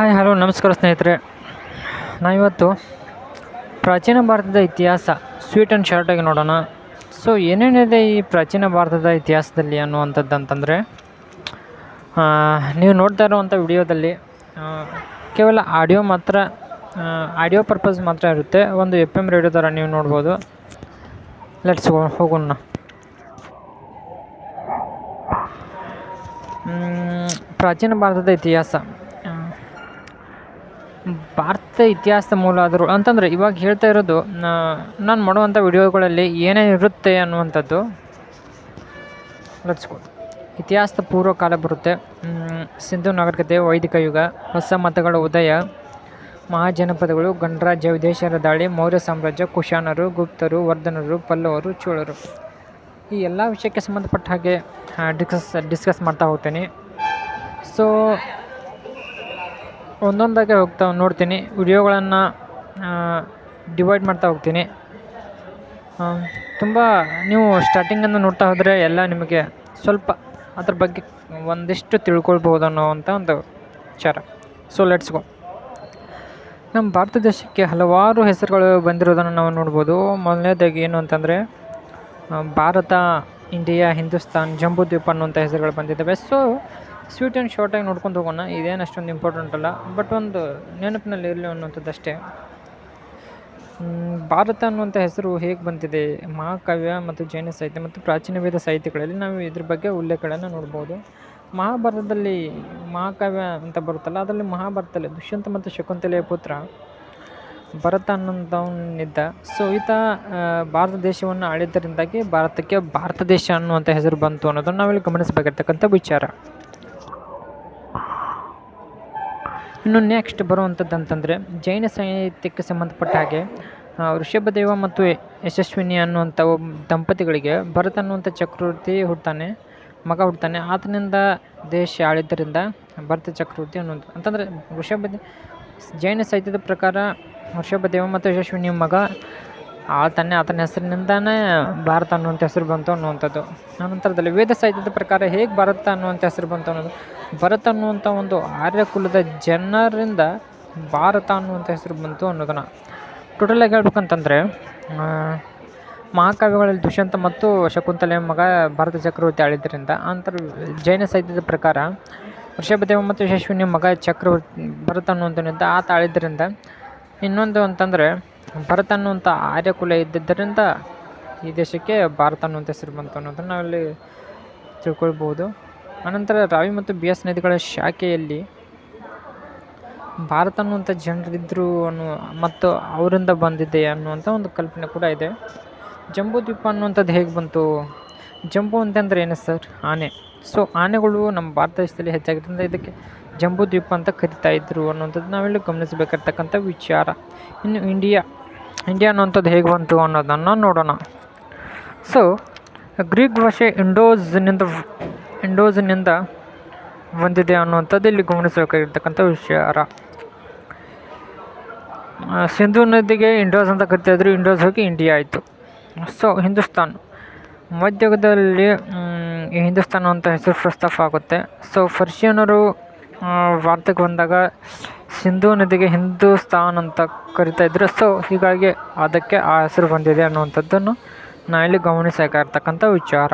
Hi, hello, ನಮಸ್ಕಾರ ಸ್ನೇಹಿತರೆ. ನಾವಿವತ್ತು ಪ್ರಾಚೀನ ಭಾರತದ ಇತಿಹಾಸ ಸ್ವೀಟ್ ಆ್ಯಂಡ್ ಶಾರ್ಟಾಗಿ ನೋಡೋಣ. ಸೊ ಏನೇನಿದೆ ಈ ಪ್ರಾಚೀನ ಭಾರತದ ಇತಿಹಾಸದಲ್ಲಿ ಅನ್ನುವಂಥದ್ದು ಅಂತಂದರೆ ನೀವು ನೋಡ್ತಾ ಇರುವಂಥ ವಿಡಿಯೋದಲ್ಲಿ ಕೇವಲ ಆಡಿಯೋ ಮಾತ್ರ ಆಡಿಯೋ ಪರ್ಪಸ್ ಮಾತ್ರ ಇರುತ್ತೆ. ಒಂದು ಎಫ್ ಎಂ ರೇಡಿಯೋ ಥರ ನೀವು ನೋಡ್ಬೋದು. ಲೆಟ್ಸ್ ಹೋಗೋಣ. ಪ್ರಾಚೀನ ಭಾರತದ ಇತಿಹಾಸ. ಆ, ಭಾರತದ ಇತಿಹಾಸದ ಮೂಲ ಆದರೂ ಅಂತಂದರೆ ಇವಾಗ ಹೇಳ್ತಾ ಇರೋದು ನಾನು ಮಾಡುವಂಥ ವಿಡಿಯೋಗಳಲ್ಲಿ ಏನೇನು ಇರುತ್ತೆ ಅನ್ನುವಂಥದ್ದು. ಲೆಟ್ಸ್ ಗೋ ಇತಿಹಾಸದ ಪೂರ್ವ ಕಾಲ ಬರುತ್ತೆ. ಸಿಂಧು ನಾಗರಿಕತೆ ವೈದಿಕ ಯುಗ ಹೊಸ ಮತಗಳ ಉದಯ ಮಹಾಜನಪದಗಳು ಗಣರಾಜ್ಯ ವಿದೇಶರ ದಾಳಿ ಮೌರ್ಯ ಸಾಮ್ರಾಜ್ಯ ಕುಶಾನರು ಗುಪ್ತರು ವರ್ಧನರು ಪಲ್ಲವರು ಚೋಳರು. ಈ ಎಲ್ಲ ವಿಷಯಕ್ಕೆ ಸಂಬಂಧಪಟ್ಟ ಹಾಗೆ ಡಿಸ್ಕಸ್ ಡಿಸ್ಕಸ್ ಮಾಡ್ತಾ ಹೋಗ್ತೇನೆ. ಸೊ ಒಂದೊಂದಾಗೆ ಹೋಗ್ತಾ ನೋಡ್ತೀನಿ. ವಿಡಿಯೋಗಳನ್ನು ಡಿವೈಡ್ ಮಾಡ್ತಾ ಹೋಗ್ತೀನಿ. ತುಂಬ ನೀವು ಸ್ಟಾರ್ಟಿಂಗನ್ನು ನೋಡ್ತಾ ಹೋದರೆ ಎಲ್ಲ ನಿಮಗೆ ಸ್ವಲ್ಪ ಅದ್ರ ಬಗ್ಗೆ ಒಂದಿಷ್ಟು ತಿಳ್ಕೊಳ್ಬೋದು ಅನ್ನೋವಂಥ ಒಂದು ವಿಚಾರ. ಸೊ ಲೆಟ್ಸ್ ಗೋ ನಮ್ಮ ಭಾರತ ದೇಶಕ್ಕೆ ಹಲವಾರು ಹೆಸರುಗಳು ಬಂದಿರೋದನ್ನು ನಾವು ನೋಡ್ಬೋದು. ಮೊದಲನೇದಾಗಿ ಏನು ಅಂತಂದರೆ ಭಾರತ, ಇಂಡಿಯಾ, ಹಿಂದೂಸ್ತಾನ್ ಜಂಬೂದ್ವೀಪ ಅನ್ನುವಂಥ ಹೆಸರುಗಳು ಬಂದಿದ್ದಾವೆ. ಸೊ ಸ್ವೀಟ್ ಆ್ಯಂಡ್ ಶಾರ್ಟಾಗಿ ನೋಡ್ಕೊಂಡು ಹೋಗೋಣ, ಇದೇನು ಅಷ್ಟೊಂದು ಇಂಪಾರ್ಟೆಂಟ್ ಅಲ್ಲ. ಬಟ್ ಒಂದು ನೆನಪಿನಲ್ಲಿ ಇರಲಿ ಅನ್ನುವಂಥದ್ದು ಅಷ್ಟೇ ಭಾರತ ಅನ್ನುವಂಥ ಹೆಸರು ಹೇಗೆ ಬಂದಿದೆ? ಮಹಾಕಾವ್ಯ ಮತ್ತು ಜೈನ ಸಾಹಿತ್ಯ ಮತ್ತು ಪ್ರಾಚೀನ ವೇದ ಸಾಹಿತ್ಯಗಳಲ್ಲಿ ನಾವು ಇದ್ರ ಬಗ್ಗೆ ಉಲ್ಲೇಖಗಳನ್ನು ನೋಡ್ಬೋದು. ಮಹಾಭಾರತದಲ್ಲಿ ಮಹಾಕಾವ್ಯ ಅಂತ ಬರುತ್ತಲ್ಲ, ಅದರಲ್ಲಿ ಮಹಾಭಾರತದಲ್ಲಿ ದುಷ್ಯಂತ ಮತ್ತು ಶಕುಂತಲೆಯ ಪುತ್ರ ಭರತ ಅನ್ನೋಂಥವನಿದ್ದ ಸೊ ಈತ ಭಾರತ ದೇಶವನ್ನು ಆಳಿದ್ದರಿಂದಾಗಿ ಭಾರತಕ್ಕೆ ಭಾರತ ದೇಶ ಅನ್ನುವಂಥ ಹೆಸರು ಬಂತು ಅನ್ನೋದನ್ನು ನಾವಿಲ್ಲಿ ಗಮನಿಸಬೇಕಿರ್ತಕ್ಕಂಥ ವಿಚಾರ. ಇನ್ನು ನೆಕ್ಸ್ಟ್ ಬರುವಂಥದ್ದು ಅಂತಂದರೆ ಜೈನ ಸಾಹಿತ್ಯಕ್ಕೆ ಸಂಬಂಧಪಟ್ಟ ಹಾಗೆ ಋಷಭದೇವ ಮತ್ತು ಯಶಸ್ವಿನಿ ಅನ್ನುವಂಥ ದಂಪತಿಗಳಿಗೆ ಭರತ ಅನ್ನುವಂಥ ಚಕ್ರವರ್ತಿ ಹುಡ್ತಾನೆ, ಮಗ ಹುಡ್ತಾನೆ. ಆತನಿಂದ ದೇಶ ಆಳಿದ್ದರಿಂದ ಭರತ ಚಕ್ರವರ್ತಿ ಅನ್ನುವಂಥ ಅಂತಂದರೆ ಋಷಭ ಜೈನ ಸಾಹಿತ್ಯದ ಪ್ರಕಾರ ವೃಷಭದೇವ ಮತ್ತು ಯಶಸ್ವಿನಿ ಮಗ ಆಳ್ತಾನೆ ಆತನ ಹೆಸರಿನಿಂದನೇ ಭಾರತ ಅನ್ನುವಂಥ ಹೆಸರು ಬಂತು ಅನ್ನುವಂಥದ್ದು. ಆನಂತರದಲ್ಲಿ ವೇದ ಸಾಹಿತ್ಯದ ಪ್ರಕಾರ ಹೇಗೆ ಭಾರತ ಅನ್ನುವಂಥ ಹೆಸರು ಬಂತು ಅನ್ನೋದು. ಭರತ ಅನ್ನುವಂಥ ಒಂದು ಆರ್ಯ ಕುಲದ ಜನರಿಂದ ಭಾರತ ಅನ್ನುವಂಥ ಹೆಸರು ಬಂತು ಅನ್ನೋದನ್ನು. ಟೋಟಲಾಗಿ ಹೇಳ್ಬೇಕಂತಂದರೆ ಮಹಾಕಾವ್ಯಗಳಲ್ಲಿ ದುಷ್ಯಂತ ಮತ್ತು ಶಕುಂತಲೆಯ ಮಗ ಭಾರತ ಚಕ್ರವರ್ತಿ ಆಳಿದ್ದರಿಂದ, ಅಂತರ ಜೈನ ಸಾಹಿತ್ಯದ ಪ್ರಕಾರ ವೃಷಭದೇವ ಮತ್ತು ಯಶಸ್ವಿನಿ ಮಗ ಚಕ್ರವರ್ತಿ ಭರತ ಅನ್ನುವಂಥನಿಂದ ಆತ ಆಳಿದ್ದರಿಂದ, ಇನ್ನೊಂದು ಅಂತಂದರೆ ಭರತ ಅನ್ನುವಂಥ ಆರ್ಯಕುಲ ಇದ್ದಿದ್ದರಿಂದ ಈ ದೇಶಕ್ಕೆ ಭಾರತ ಅನ್ನುವಂಥ ಹೆಸರು ಬಂತು ಅನ್ನೋದನ್ನು ನಾವಿಲ್ಲಿ ತಿಳ್ಕೊಳ್ಬೋದು. ಅನಂತರ ರಾವಿ ಮತ್ತು ಬಿಯಾಸ್ ನದಿಗಳ ಶಾಖೆಯಲ್ಲಿ ಭಾರತ ಅನ್ನುವಂಥ ಜನರಿದ್ದರು ಅನ್ನುವ ಮತ್ತು ಅವರಿಂದ ಬಂದಿದೆ ಅನ್ನುವಂಥ ಒಂದು ಕಲ್ಪನೆ ಕೂಡ ಇದೆ. ಜಂಬೂದ್ವೀಪ ಅನ್ನುವಂಥದ್ದು ಹೇಗೆ ಬಂತು? ಜಂಬೂ ಅಂತಂದ್ರೆ ಏನು ಸರ್? ಆನೆ. ಸೊ ಆನೆಗಳು ನಮ್ಮ ಭಾರತ ದೇಶದಲ್ಲಿ ಹೆಚ್ಚಾಗಿದ್ದರಿಂದ ಇದಕ್ಕೆ ಜಂಬೂದ್ವೀಪ ಅಂತ ಕರಿತಾ ಇದ್ರು ಅನ್ನುವಂಥದ್ದು ನಾವೆಲ್ಲ ಗಮನಿಸಬೇಕಾಗಿರ್ತಕ್ಕಂಥ ವಿಚಾರ. ಇನ್ನು ಇಂಡಿಯಾ ಇಂಡಿಯಾ ಅನ್ನೋಂಥದ್ದು ಹೇಗೆ ಬಂತು ಅನ್ನೋದನ್ನು ನೋಡೋಣ. ಸೊ ಗ್ರೀಕ್ ಭಾಷೆ ಇಂಡೋಸ್ನಿಂದ ಇಂಡೋಸ್ನಿಂದ ಬಂದಿದೆ ಅನ್ನುವಂಥದ್ದು ಇಲ್ಲಿ ಗಮನಿಸಬೇಕಾಗಿರ್ತಕ್ಕಂಥ ವಿಚಾರ. ಸಿಂಧು ನದಿಗೆ ಇಂಡೋಸ್ ಅಂತ ಕರಿತಾ ಇದ್ರು, ಇಂಡೋಸ್ ಹೋಗಿ ಇಂಡಿಯಾ ಆಯಿತು. ಸೊ ಹಿಂದೂಸ್ತಾನ್. ಮಧ್ಯಯುಗದಲ್ಲಿ ಹಿಂದೂಸ್ತಾನ ಅಂತ ಹೆಸರು ಪ್ರಸ್ತಾಪ ಆಗುತ್ತೆ. ಸೊ ಫರ್ಷಿಯನರು ಭಾರತಕ್ಕೆ ಬಂದಾಗ ಸಿಂಧೂ ನದಿಗೆ ಹಿಂದೂಸ್ತಾನ್ ಅಂತ ಕರಿತಾ ಇದ್ರು. ಸೊ ಹೀಗಾಗಿ ಅದಕ್ಕೆ ಆ ಹೆಸರು ಬಂದಿದೆ ಅನ್ನುವಂಥದ್ದನ್ನು ನಾ ಇಲ್ಲಿ ಗಮನಿಸಬೇಕಾಗಿರ್ತಕ್ಕಂಥ ವಿಚಾರ.